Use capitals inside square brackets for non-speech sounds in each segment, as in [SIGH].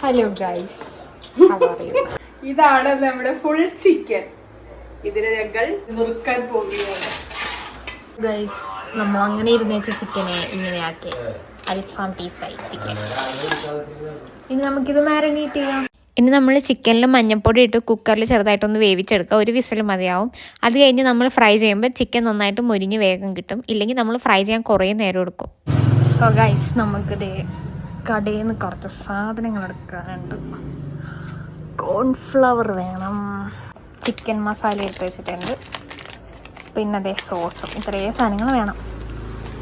Hello guys [LAUGHS] ഇതാണ് നമ്മുടെ full chicken ഇതിന് ഞങ്ങൾ നുറുക്കാൻ പോകുകയാണ് ഗൈസ് നമ്മൾ അങ്ങനെ ഇരുന്നേച്ച ചിക്കനെ ഇങ്ങനെയാക്കി. അൽഫാം പീസായി ചിക്കൻ ഇനി നമുക്കിത് മാരിനേറ്റ് ചെയ്യാം. ഇനി നമ്മൾ ചിക്കനിൽ മഞ്ഞൾപ്പൊടി ഇട്ട് കുക്കറിൽ ചെറുതായിട്ടൊന്ന് വേവിച്ചെടുക്കുക ഒരു വിസിൽ മതിയാവും. അത് കഴിഞ്ഞ് നമ്മൾ ഫ്രൈ ചെയ്യുമ്പോൾ ചിക്കൻ നന്നായിട്ട് മുരിഞ്ഞ് വേഗം കിട്ടും. ഇല്ലെങ്കിൽ നമ്മൾ ഫ്രൈ ചെയ്യാൻ കുറേ നേരം എടുക്കും. സോ ഗൈസ് നമുക്കിത് കടയിൽ നിന്ന് കുറച്ച് സാധനങ്ങൾ എടുക്കാനുണ്ട്. കോൺഫ്ലവർ വേണം. ചിക്കൻ മസാല എടുത്ത് വെച്ചിട്ടുണ്ട്. പിന്നെ അതേ സോസും. ഇത്രയും സാധനങ്ങൾ വേണം.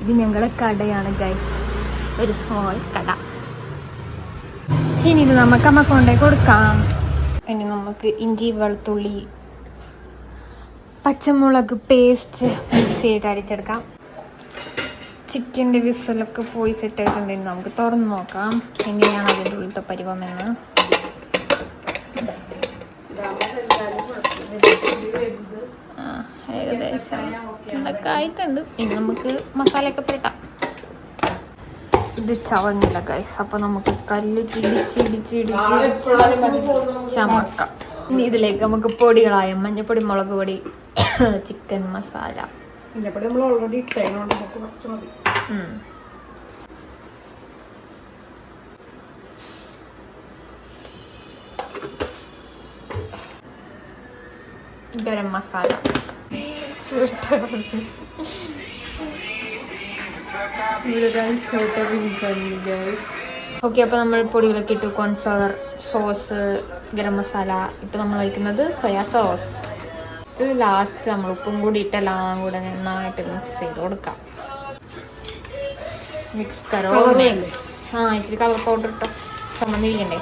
ഇത് ഞങ്ങളുടെ കടയാണ് ഗൈസ് ഒരു സ്മോൾ കട. ഇനി ഇത് നമുക്ക് അമ്മ കൊണ്ടേ കൊടുക്കാം. ഇനി നമുക്ക് ഇഞ്ചി വെളുത്തുള്ളി പച്ചമുളക് പേസ്റ്റ് മിക്സ് ചെയ്തിട്ട് അരിച്ചെടുക്കാം. ചിക്കന്റെ വിസിലൊക്കെ പോയി സെറ്റ് ആയിട്ടുണ്ടെങ്കിൽ നമുക്ക് തുറന്ന് നോക്കാം. എങ്ങനെയാണ് അതിന്റെ ഉള്ളിലത്തെ പരിവമെന്ന്? ഏകദേശം. ഇതൊക്കെ ആയിട്ടുണ്ട്. ഇനി നമുക്ക് മസാലയൊക്കെ പെട്ടാം ഇത് ചവഞ്ഞില്ല ഗൈസ് അപ്പൊ നമുക്ക് കല്ലിട്ട് ഇടിച്ച് ചമക്കാം. ഇനി ഇതിലേക്ക് നമുക്ക് പൊടികളായ മഞ്ഞപ്പൊടി മുളക് പൊടി ചിക്കൻ മസാല. ഇതിനെപ്പടി നമ്മൾ ഓൾറെഡി ഇട്ടതിനോണ്ട് നമുക്ക് കുറച്ച് മതി. ഗരം മസാല. ഓക്കെ അപ്പോൾ നമ്മൾ പൊടികളൊക്കെ ഇട്ടു കോൺഫ്ലവർ സോസ് ഗരം മസാല ഇപ്പോൾ നമ്മൾ വയ്ക്കുന്നത് സോയാ സോസ് ഇത് ലാസ്റ്റ് നമ്മൾ ഉപ്പും കൂടി ഇട്ടെല്ലാം കൂടെ നന്നായിട്ട് മിക്സ് ചെയ്ത് കൊടുക്കാം. മിക്സ് കറോ മിക്സ് ആ ഇച്ചിരി കളർ പൗഡർ ഇട്ടോ. ചമ്മന്തി ഇരിക്കണ്ടേ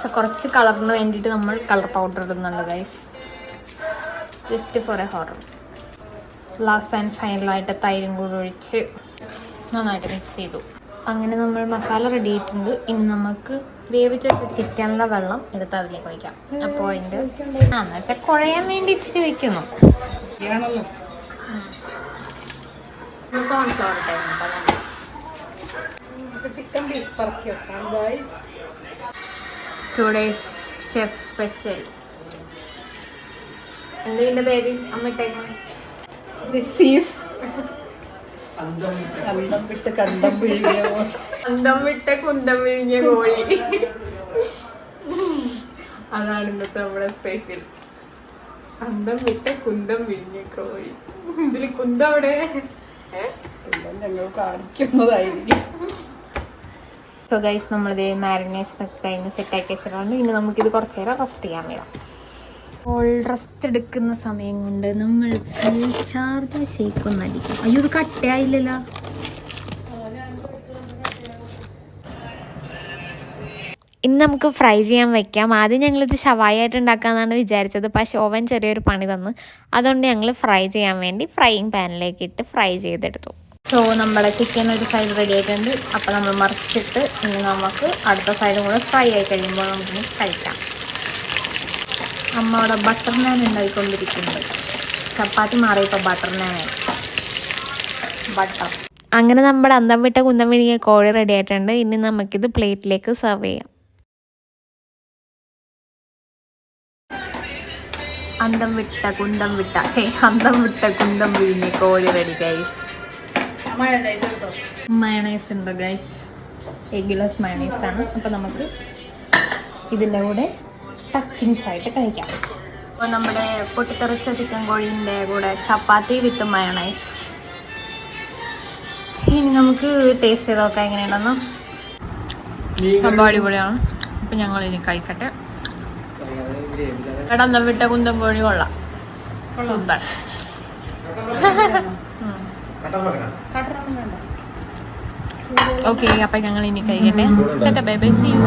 സോ കുറച്ച് കളറിന് വേണ്ടിയിട്ട് നമ്മൾ കളർ പൗഡർ ഇടുന്നുണ്ട് guys just for a horror last and ഫൈനലായിട്ട് തൈരും കൂടി ഒഴിച്ച് നന്നായിട്ട് മിക്സ് ചെയ്തു. അങ്ങനെ നമ്മൾ മസാല റെഡി ആയിട്ടുണ്ട് ഇനി നമുക്ക് വേവിച്ച് വെച്ച ചിക്കനിലെ വെള്ളം എടുത്ത് അതിലേക്ക് വയ്ക്കാം അപ്പോൾ അതിന്റെ ആ എന്ന് വെച്ചാൽ കുഴയാൻ വേണ്ടി ഇച്ചിരി വയ്ക്കുന്നു കോൺഫ്ലവർ ചിക്കൻ ബീഫ് പറക്കി വെക്കാം ഗൈസ് ടുഡേസ് ഷെഫ് സ്പെഷ്യൽ എന്തിന്റെ പേര്? അമ്മ ഇട്ടേക്കണം ദിസ് ഈസ് കണ്ടം വിട്ട് കണ്ടം പിഴിഞ്ഞ അന്തം വിട്ട കുന്തം വിഴിഞ്ഞ കോഴി. അതാണ് ഇന്നത്തെ നമ്മുടെ സ്പെഷ്യൽ അന്തം വിട്ട കുന്തം വിഴിഞ്ഞ കോഴി. ഇതിൽ കുന്തം അവിടെ? ഞങ്ങൾ കാണിക്കുന്നതായിരിക്കും. സോ ഗൈസ് നമ്മളിത് മാരിനേഷൻ ഒക്കെ കഴിഞ്ഞ് സെറ്റാക്കി വെച്ചിട്ടുണ്ട്. ഇനി നമുക്കിത് കുറച്ച് നേരം റെസ്റ്റ് ചെയ്യാൻ വേണം അപ്പോൾ റെസ്റ്റ് എടുക്കുന്ന സമയം കൊണ്ട് നമ്മൾ ഷാർജ ഷേക്ക് ഒന്ന് അടിക്കും. അയ്യോ ഇത് കട്ടയായില്ലല്ലോ. ഇന്ന് നമുക്ക് ഫ്രൈ ചെയ്യാൻ വെക്കാം. ആദ്യം ഞങ്ങളിത് ഷവായി ആയിട്ട് ഉണ്ടാക്കാമെന്നാണ് വിചാരിച്ചത്. പക്ഷേ ഓവൻ ചെറിയൊരു പണി തന്നു. അതുകൊണ്ട് ഞങ്ങൾ ഫ്രൈ ചെയ്യാൻ വേണ്ടി ഫ്രൈയിങ് പാനിലേക്ക് ഇട്ട് ഫ്രൈ ചെയ്തെടുത്തു. സോ നമ്മുടെ ചിക്കൻ ഒരു സൈഡ് റെഡി ആയിട്ടുണ്ട്. അപ്പോൾ നമ്മൾ മറിച്ചിട്ട് ഇനി നമുക്ക് അടുത്ത സൈഡും കൂടെ ഫ്രൈ ആയി കഴിയുമ്പോൾ നമുക്ക് കഴിക്കാം. അമ്മ അവിടെ ബട്ടർ നാൻ ഉണ്ടായിക്കൊണ്ടിരിക്കുന്നത് ചപ്പാത്തി മാറിയപ്പോൾ ബട്ടർ നാൻ ബട്ടർ അങ്ങനെ നമ്മുടെ അന്തം വിട്ട കുന്തം വിഴുങ്ങിയ കോഴി റെഡി ആയിട്ടുണ്ട്. ഇനി നമുക്കിത് പ്ലേറ്റിലേക്ക് സെർവ് ചെയ്യാം. അന്തം വിട്ട കുന്തം വിട്ട. ശേ അന്തം വിട്ട കുന്തം വിഴിഞ്ഞ കോഴി റെഡി ഗൈസ് മയണൈസ് ഉണ്ടോ ഗൈസ് എഗ്ഗ്ലെസ് മയണൈസ് ആണ്. അപ്പോൾ നമുക്ക് ഇതിന്റെ കൂടെ ടച്ചിങ്സ് ആയിട്ട് കഴിക്കാം. അപ്പോൾ നമ്മുടെ പൊട്ടിത്തെറിച്ച ചിക്കൻ കോഴീന്റെ കൂടെ ചപ്പാത്തി വിത്ത് മയണൈസ്. ഇനി നമുക്ക് ടേസ്റ്റ് ചെയ്ത് നോക്കാം എങ്ങനെയുണ്ടെന്ന്. സംഭവം അടിപൊളിയാണ്. അപ്പം ഞങ്ങൾ ഇനി കഴിക്കട്ടെ കടന്ന വിട്ട കുന്തം കോഴി കൊള്ളാം. വേണ്ട. ഓക്കെ അപ്പം ഞങ്ങൾ ഇനി കഴിക്കട്ടെ ബൈ ബൈ സി യു